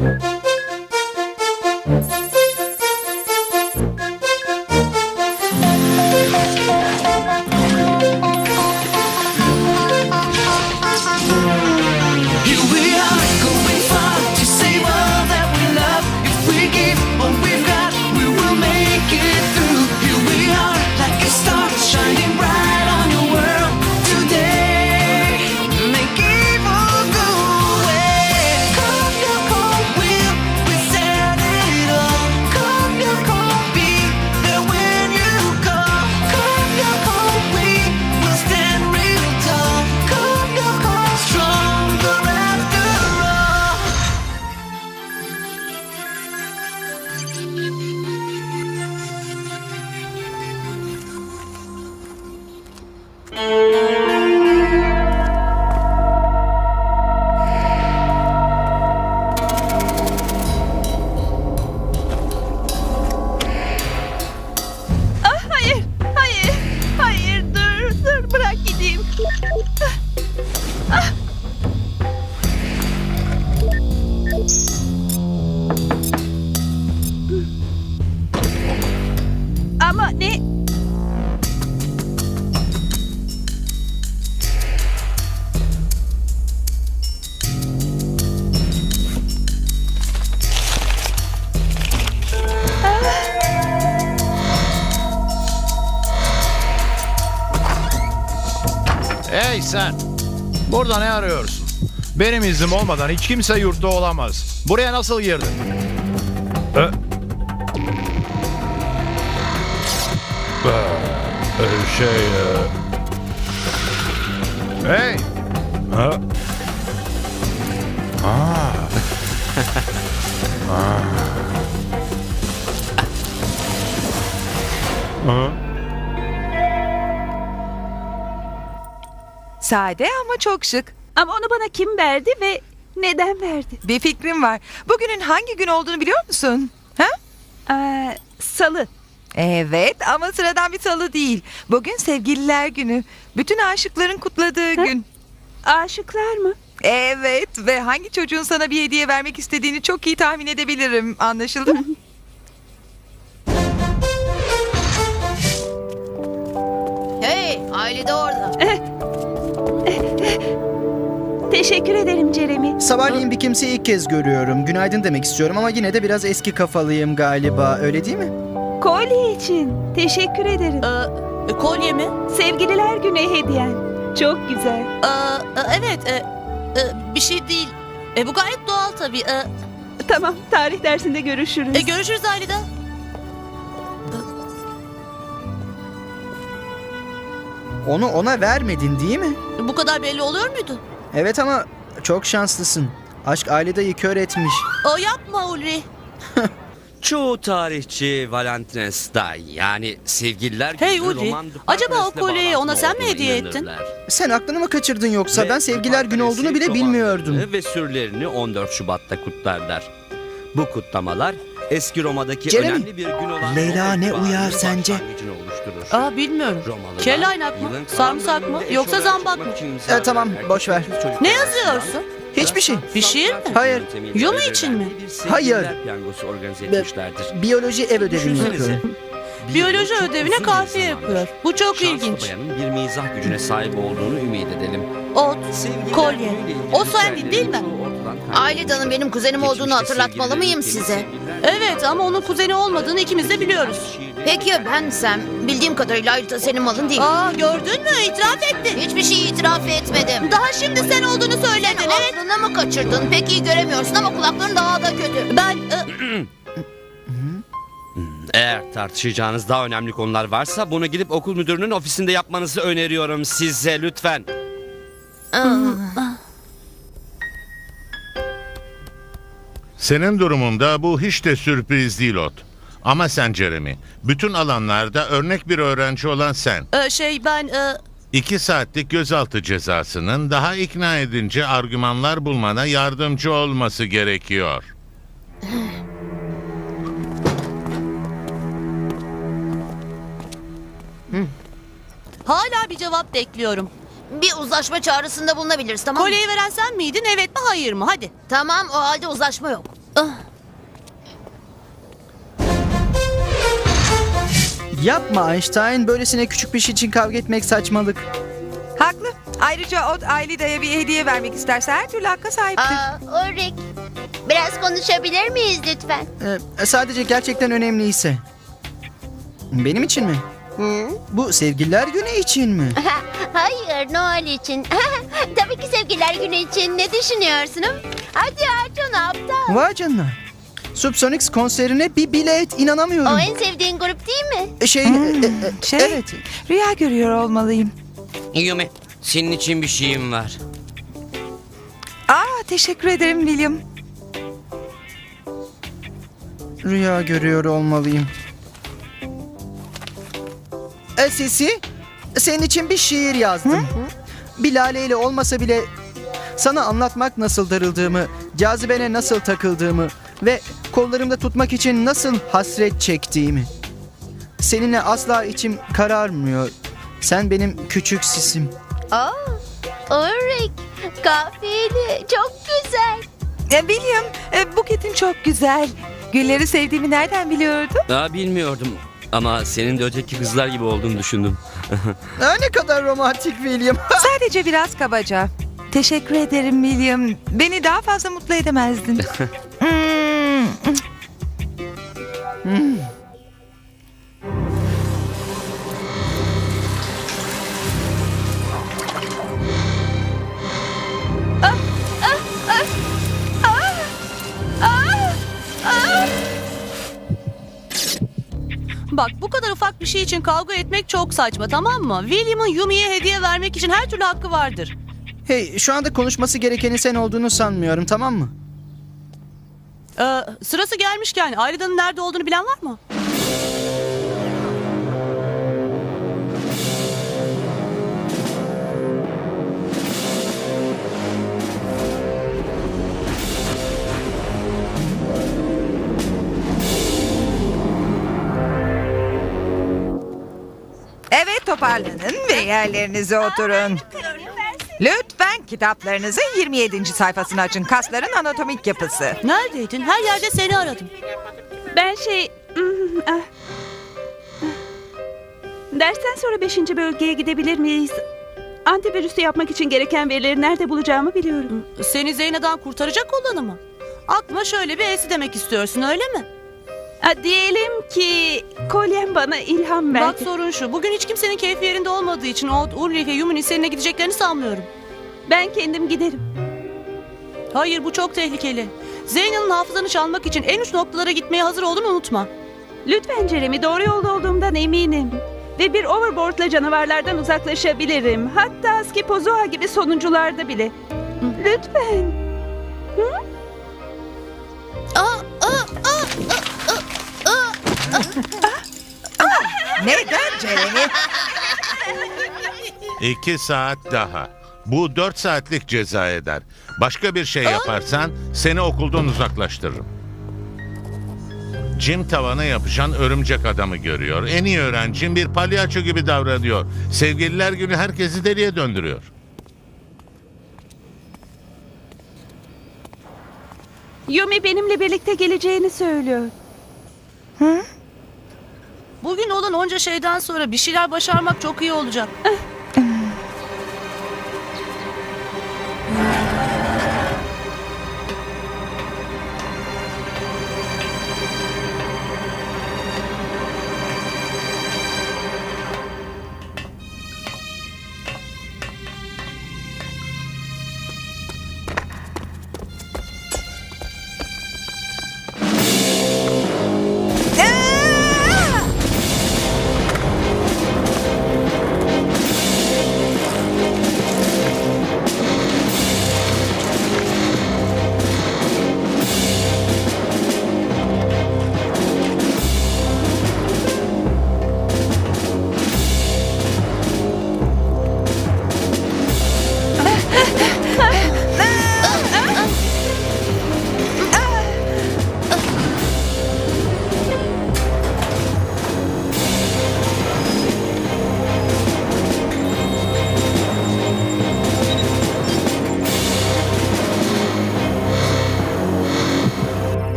Thank. Sen! Burada ne arıyorsun? Benim iznim olmadan hiç kimse yurtta olamaz. Buraya nasıl girdin? Ee, e, şey... e, Hey! Ha? Aa. Aa. Aa. Sade ama çok şık. Ama onu bana kim verdi ve neden verdi? Bir fikrim var. Bugünün hangi gün olduğunu biliyor musun? Ha? Aa, salı. Evet ama sıradan bir salı değil. Bugün sevgililer günü. Bütün aşıkların kutladığı Ha? gün. Aşıklar mı? Evet ve hangi çocuğun sana bir hediye vermek istediğini çok iyi tahmin edebilirim. Anlaşıldı mı? Hey, aile de orada. Teşekkür ederim Jeremy. Sabahleyin bir kimseyi ilk kez görüyorum. Günaydın demek istiyorum ama yine de biraz eski kafalıyım galiba. Öyle değil mi? Kolye için. Teşekkür ederim. Ee, kolye mi? Sevgililer günü hediyen. Çok güzel. Ee, e, evet, e, e, bir şey değil. E, bu gayet doğal tabii. E, Tamam, tarih dersinde görüşürüz. e, görüşürüz Ailede. Onu ona vermedin değil mi? Bu kadar belli oluyor muydu? Evet ama çok şanslısın. Aşk ailedeyi kör etmiş. O yapma Ulri. Çoğu tarihçi Valentines'da yani sevgililer Hey günü Ulri, acaba o kolyeyi ona bağlantılı sen mi olduğuna hediye ettin? inanırlar. Sen aklını mı kaçırdın yoksa? Ve ben sevgiler günü olduğunu bile bilmiyordum. Ve sürülerini 14 Şubat'ta kutlarlar. Bu kutlamalar eski Roma'daki Jeremy, önemli bir gün olan Leyla ne uyar sence? Oluşturur. Aa bilmiyorum. Romalılar, Kelaynak mı? yılın Sarımsak mı? Yoksa zambak mı? için imza E, tamam, boş ver. erkek Ne yazıyorsun? Hiçbir şey. Bir şiir mi? Hayır. Yumi için mi? Hayır. Piyangosu organize Be- etmişlerdir. Biyoloji ev ödevini Düşünsenize. yapıyorum. Bir Biyoloji yıl çok ödevine uzun bir kahve zamandır. yapıyor. Bu çok Şanslı ilginç. bayanın bir mizah gücüne sahip olduğunu ümit edelim. Ot, Sevgililer kolye. günüyle ilgili O Sandy değil mi? çoğu ortadan kaybolmuş. Ailedan'ın benim kuzenim olduğunu Geçmişte hatırlatmalı mıyım size? Evet ama onun kuzeni olmadığını ikimiz de biliyoruz. Peki ya bensem? Bildiğim kadarıyla harita senin malın değil. Aa gördün mü? İtiraf ettin. Hiçbir şey itiraf etmedim. Daha şimdi sen olduğunu söyledin. Sen Evet. aklını mı kaçırdın? Pek iyi göremiyorsun ama kulakların daha da kötü. Ben Eğer tartışacağınız daha önemli konular varsa bunu gidip okul müdürünün ofisinde yapmanızı öneriyorum size lütfen. Senin durumunda bu hiç de sürpriz değil Ot. Ama sen Jeremy, bütün alanlarda örnek bir öğrenci olan sen. e, şey ben e, İki saatlik gözaltı cezasının daha ikna edince argümanlar bulmana yardımcı olması gerekiyor. hala bir cevap bekliyorum. Bir uzlaşma çağrısında bulunabiliriz tamam mı? Kolyeyi veren sen miydin? Evet mi hayır mı? Hadi. Tamam o halde uzlaşma yok. Yapma Einstein. Böylesine küçük bir şey için kavga etmek saçmalık. Haklı. Ayrıca o Aylida'ya bir hediye vermek isterse her türlü hakka sahiptir. Aa, Ulrik. Biraz konuşabilir miyiz lütfen? Ee, sadece gerçekten önemliyse. Benim için mi? Hı? Bu sevgililer günü için mi? Hayır, Noel için. Tabii ki sevgililer günü için. Ne düşünüyorsun? Hadi aç onu aptal. Vay canına. Subsonics konserine bir bilet. inanamıyorum. O en sevdiğin grup değil mi? Şey, Hmm, e, e, şey- evet. Rüya görüyor olmalıyım. Yumi senin için bir şeyim var. Aa teşekkür ederim William. Rüya görüyor olmalıyım. E, Sesi, senin için bir şiir yazdım. Bir laleyle olmasa bile sana anlatmak nasıl darıldığımı, cazibene nasıl takıldığımı ve kollarımda tutmak için nasıl hasret çektiğimi. Seninle asla içim kararmıyor. Sen benim küçük sisim. Aa, Ulrik. Kafiyeli. Çok güzel. E, William e, buketin çok güzel. Gülleri sevdiğimi nereden biliyordun? Daha bilmiyordum ama senin de öteki kızlar gibi olduğunu düşündüm. Aa, ne kadar romantik William. Sadece biraz kabaca. Teşekkür ederim William. Beni daha fazla mutlu edemezdin. Bak bu kadar ufak bir şey için kavga etmek çok saçma tamam mı? William'ın Yumi'ye hediye vermek için her türlü hakkı vardır. hey, şu anda konuşması gerekenin sen olduğunu sanmıyorum, tamam mı? Ee, sırası gelmişken Aylida'nın nerede olduğunu bilen var mı? Evet toparlanın ve yerlerinize oturun. Lütfen kitaplarınızın 27. sayfasını açın. Kasların anatomik yapısı. Neredeydin? Her yerde seni aradım. Ben şey... ah. Dersten sonra 5. bölgeye gidebilir miyiz? Antivirüsü yapmak için gereken verileri nerede bulacağımı biliyorum. Seni Zeyna'dan kurtaracak olanı mı? Aklıma şöyle bir esi demek istiyorsun öyle mi? Ha, diyelim ki kolyem bana ilham Bak verdi. sorun şu. Bugün hiç kimsenin keyfi yerinde olmadığı için Old Ulrich ve Yumi'nin seninle gideceklerini sanmıyorum. Ben kendim giderim. Hayır bu çok tehlikeli. Zeyna'nın hafızanı çalmak için en uç noktalara gitmeye hazır olduğunu unutma. Lütfen Jeremy doğru yolda olduğumdan eminim. Ve bir overboardla canavarlardan uzaklaşabilirim. Hatta Skipozoa gibi sonuncularda bile. Lütfen. Neden Jeremy? İki saat daha. Bu dört saatlik ceza eder. Başka bir şey yaparsan seni okuldan uzaklaştırırım. Jim tavana yapışan örümcek adamı görüyor. En iyi öğrencim bir palyaço gibi davranıyor. Sevgililer günü herkesi deliye döndürüyor. Yumi benimle birlikte geleceğini söylüyor. Bugün olan onca şeyden sonra bir şeyler başarmak çok iyi olacak.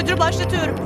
Prosedürü başlatıyorum.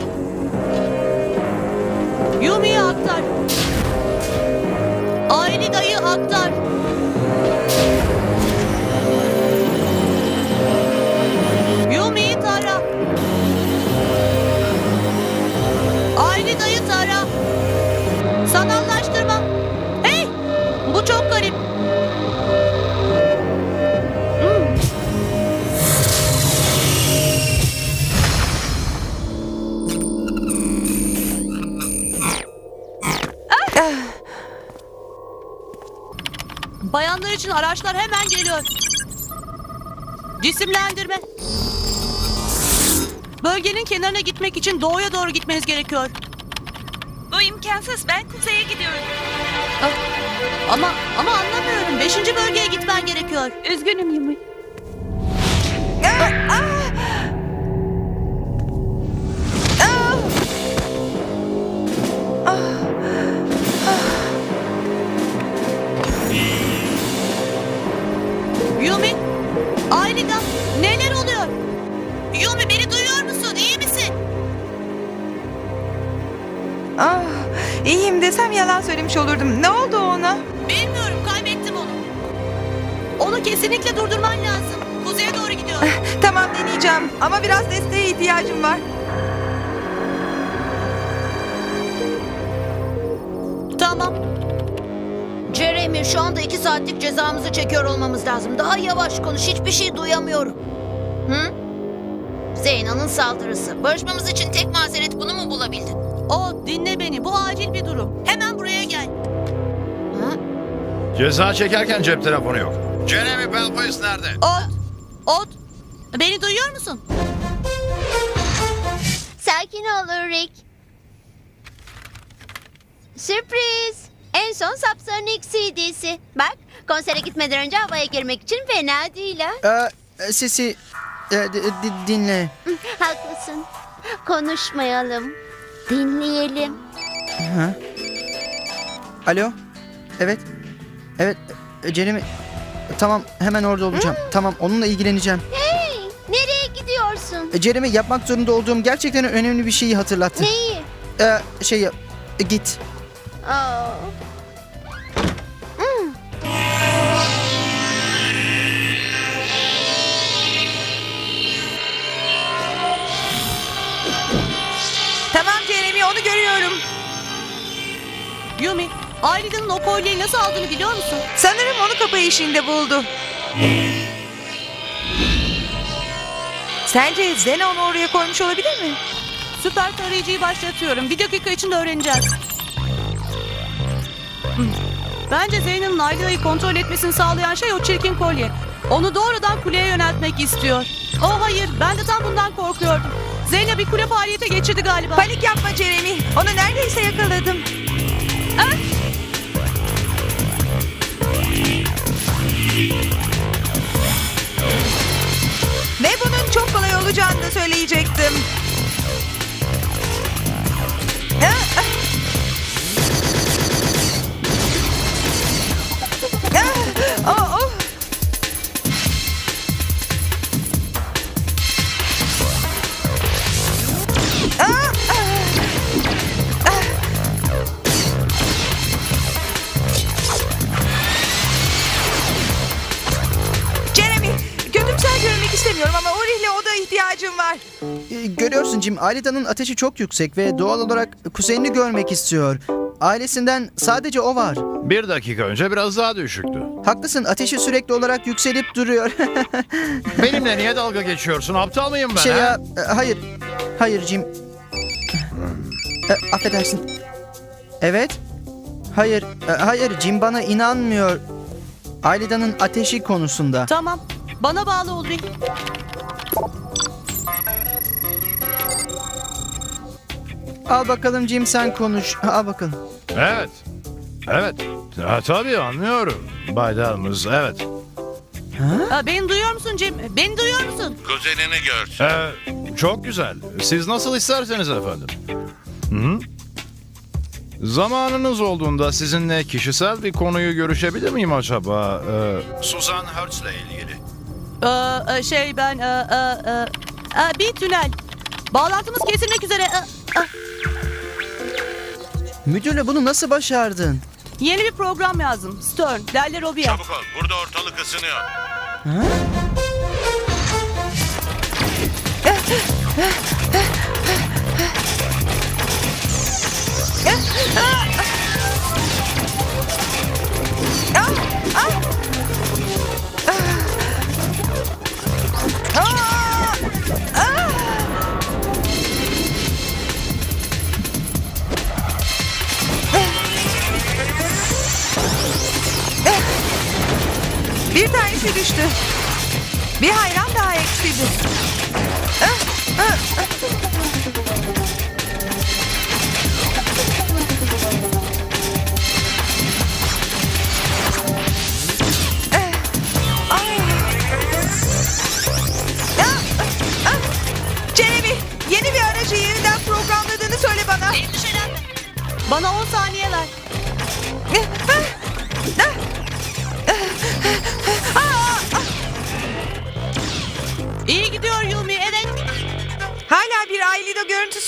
İçin araçlar hemen geliyor. Cisimlendirme. Bölgenin kenarına gitmek için doğuya doğru gitmeniz gerekiyor. Bu imkansız. Ben kuzeye gidiyorum. Ama ama anlamıyorum. Beşinci bölgeye gitmen gerekiyor. Üzgünüm Yumi. Yumi, cezamızı çekiyor olmamız lazım. Daha yavaş konuş hiçbir şey duyamıyorum. Hı? Zeyna'nın saldırısı. Barışmamız için tek mazeret bunu mu bulabildin? O dinle beni. Bu acil bir durum. Hemen buraya gel. Ceza çekerken cep telefonu yok. Jeremy Belfast nerede? Ot, Ot. Beni duyuyor musun? Sakin ol Rick. Sürpriz. En son Sapsonic CD'si. Bak konsere gitmeden önce havaya girmek için fena değil ha. Ee, sesi e, d- d- dinle. Haklısın. Konuşmayalım. Dinleyelim. Alo? Evet. Evet. e, Jeremy. Tamam hemen orada olacağım. Tamam onunla ilgileneceğim. Hey, nereye gidiyorsun? E, Jeremy yapmak zorunda olduğum gerçekten önemli bir şeyi hatırlattı. Neyi? Ee, şey yap. e, Git. Aa. Onu görüyorum. Yumi, Aylida'nın o kolyeyi nasıl aldığını biliyor musun? Sanırım onu kapı işinde buldu. Sence Zena onu oraya koymuş olabilir mi? Süper tarayıcıyı başlatıyorum. Bir dakika içinde öğreneceğiz. Bence Zeyna'nın Aylida'yı kontrol etmesini sağlayan şey o çirkin kolye. Onu doğrudan kuleye yöneltmek istiyor. Oh hayır, ben de tam bundan korkuyordum. Zeyna bir kule faaliyete geçirdi galiba. Panik yapma Jeremy. Onu neredeyse yakaladım. Ve bunun çok kolay olacağını da söyleyecektim. Ah, ah. Ah, oh, istemiyorum ama Uri'yle o da ihtiyacım var. Ee, görüyorsun Jim, Alida'nın ateşi çok yüksek ve doğal olarak kuzenini görmek istiyor. Ailesinden sadece o var. Bir dakika önce biraz daha düşüktü. Haklısın, ateşi sürekli olarak yükselip duruyor. Benimle niye dalga geçiyorsun? Aptal mıyım ben? şey ya, e, hayır, hayır Jim. E, affedersin. Evet. Hayır, e, hayır Jim bana inanmıyor. Ailida'nın ateşi konusunda. Tamam, bana bağlı ol Rick. Al bakalım Jim sen konuş. Al bakalım. Evet. Evet. Ha, tabii anlıyorum. Bay Dalmız, evet. Aa, beni duyuyor musun Jim? Beni duyuyor musun? Kuzenini görsün. Ee, çok güzel. Siz nasıl isterseniz efendim. Hı? Zamanınız olduğunda sizinle kişisel bir konuyu görüşebilir miyim acaba? Ee, Susan Hertz'le ilgili. Ee, e, şey ben... e, e, e, Aa, bir tünel. Bağlantımız kesilmek üzere. Aa, aa. Müdürle bunu nasıl başardın? Yeni bir program yazdım. Stern, Delle Robia. Çabuk ol. Burada ortalık ısınıyor. Bir Bir hayran daha eksildi.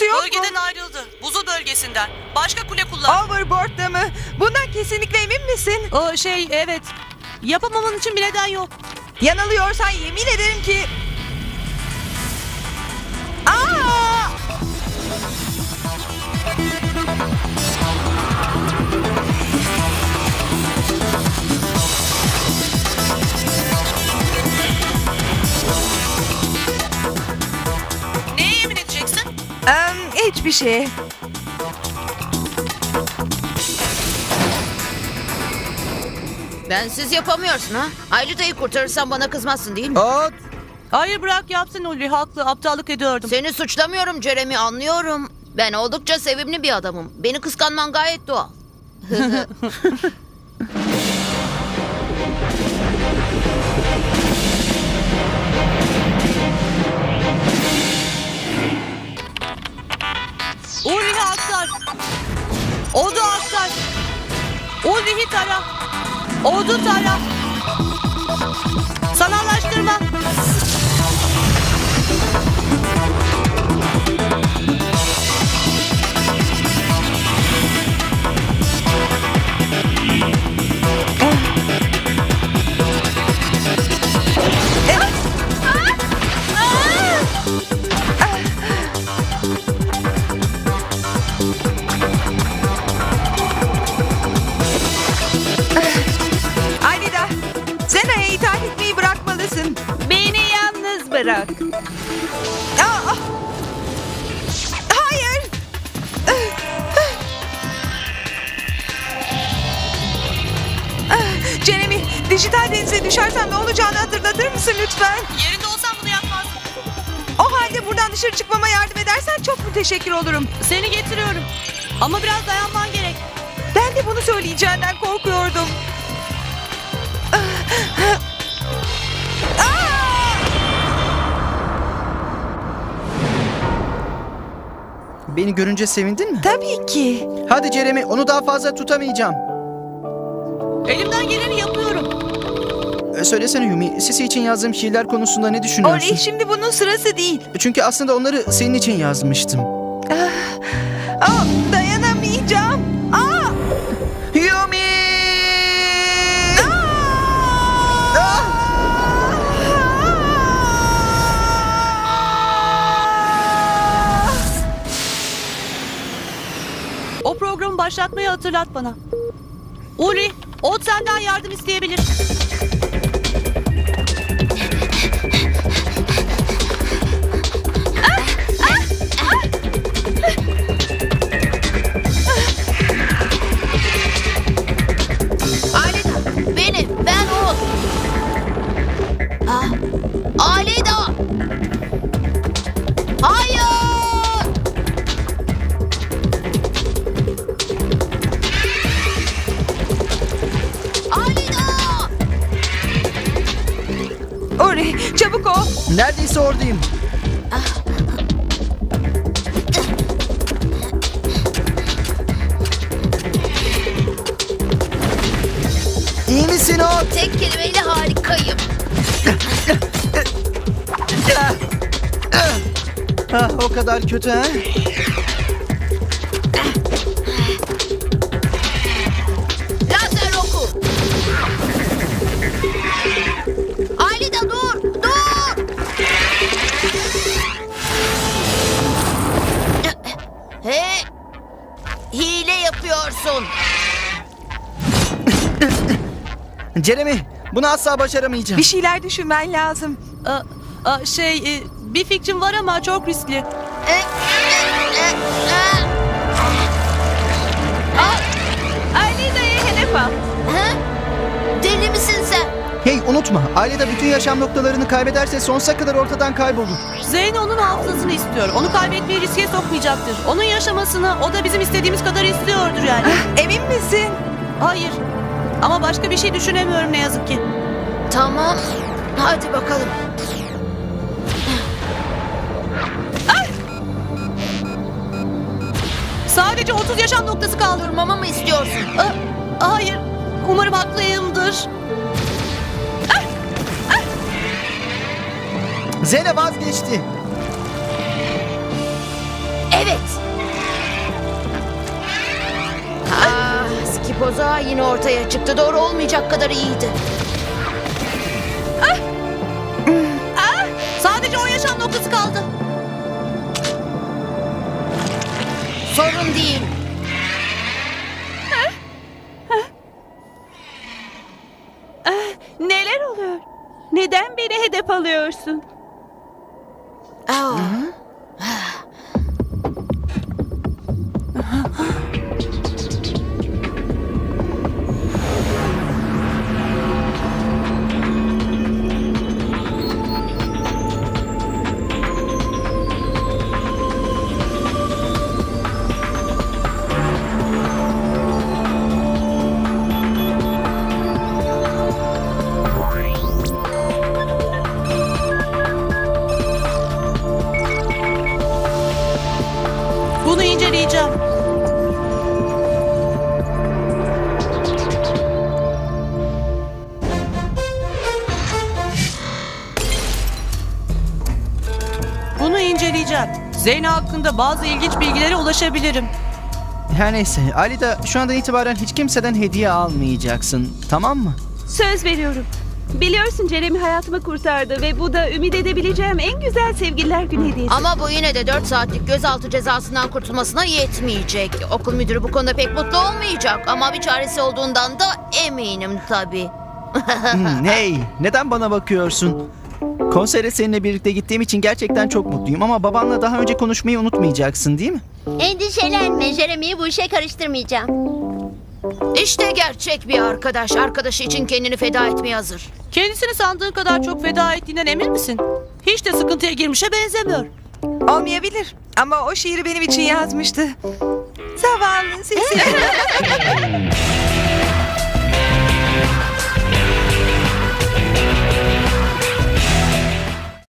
Görüntüsü yok mu? Bölgeden ayrıldı. Buzul bölgesinden. Başka kule kullan. Overboard'da mı? Bundan kesinlikle emin misin? O şey, evet. Yapamaman için bir neden yok. Yanılıyorsan yemin ederim ki... hiçbir şey. Bensiz yapamıyorsun ha. Aylida'yı kurtarırsan bana kızmazsın değil mi? Ot! Hayır bırak yapsın Ulri, haklı. Aptallık ediyordum. Seni suçlamıyorum Jeremy anlıyorum. Ben oldukça sevimli bir adamım. Beni kıskanman gayet doğal. Ulri'yi aktar. Odu aktar. Ulri'yi tara. Odu tara. Sanallaştırma. Olurum. Seni getiriyorum. Ama biraz dayanman gerek. Ben de bunu söyleyeceğinden korkuyordum. Beni görünce sevindin mi? Tabii ki. Hadi Jeremy onu daha fazla tutamayacağım. Elimden geleni yapıyorum. Ee, Söylesene Yumi, Sisi için yazdığım şiirler konusunda ne düşünüyorsun? Oraya şimdi bunun sırası değil. Çünkü aslında onları senin için yazmıştım. Aa, dayanamayacağım. Aa! Yumi! O programı başlatmayı hatırlat bana. Ulri, Ot senden yardım isteyebilir. Neredeyse oradayım. İyi misin Ot? Tek kelimeyle harikayım. Ah, o kadar kötü ha? Jeremy, bunu asla başaramayacağım. Bir şeyler düşünmen lazım. Aa, aa, şey e, bir fikrim var ama çok riskli. E, e, e, e. Alida'yı hedef al. He? Deli misin sen? Hey unutma, ailede bütün yaşam noktalarını kaybederse sonsuza kadar ortadan kaybolur. Zeyn onun hafızasını istiyor. Onu kaybetmeyi riske sokmayacaktır. Onun yaşamasını o da bizim istediğimiz kadar istiyordur yani. Emin misin? Hayır. Ama başka bir şey düşünemiyorum ne yazık ki. Tamam. Hadi bakalım. Sadece 30 yaşam noktası kaldı. Durmamı mı istiyorsun? Aa, hayır. Umarım haklıyımdır. Zene vazgeçti. Skipoza yine ortaya çıktı. Doğru olmayacak kadar iyiydi. Sadece 10 yaşam noktası kaldı. Sorun değil. Neler oluyor? Neden beni hedef alıyorsun? Zeyna hakkında bazı ilginç bilgilere ulaşabilirim. Her neyse, Alida şu andan itibaren hiç kimseden hediye almayacaksın. Tamam mı? Söz veriyorum. Biliyorsun Jeremy hayatımı kurtardı ve bu da ümit edebileceğim en güzel sevgililer günü hediyesi. Ama bu yine de 4 saatlik gözaltı cezasından kurtulmasına yetmeyecek. Okul müdürü bu konuda pek mutlu olmayacak ama bir çaresi olduğundan da eminim tabii. Hmm, hey, neden bana bakıyorsun? Konsere seninle birlikte gittiğim için gerçekten çok mutluyum ama babanla daha önce konuşmayı unutmayacaksın değil mi? Endişelenme Jeremy'yi bu işe karıştırmayacağım. İşte gerçek bir arkadaş. Arkadaşı için kendini feda etmeye hazır. Kendisini sandığın kadar çok feda ettiğinden emin misin? Hiç de sıkıntıya girmişe benzemiyor. Olmayabilir. Ama o şiiri benim için yazmıştı. Zavallı sesi.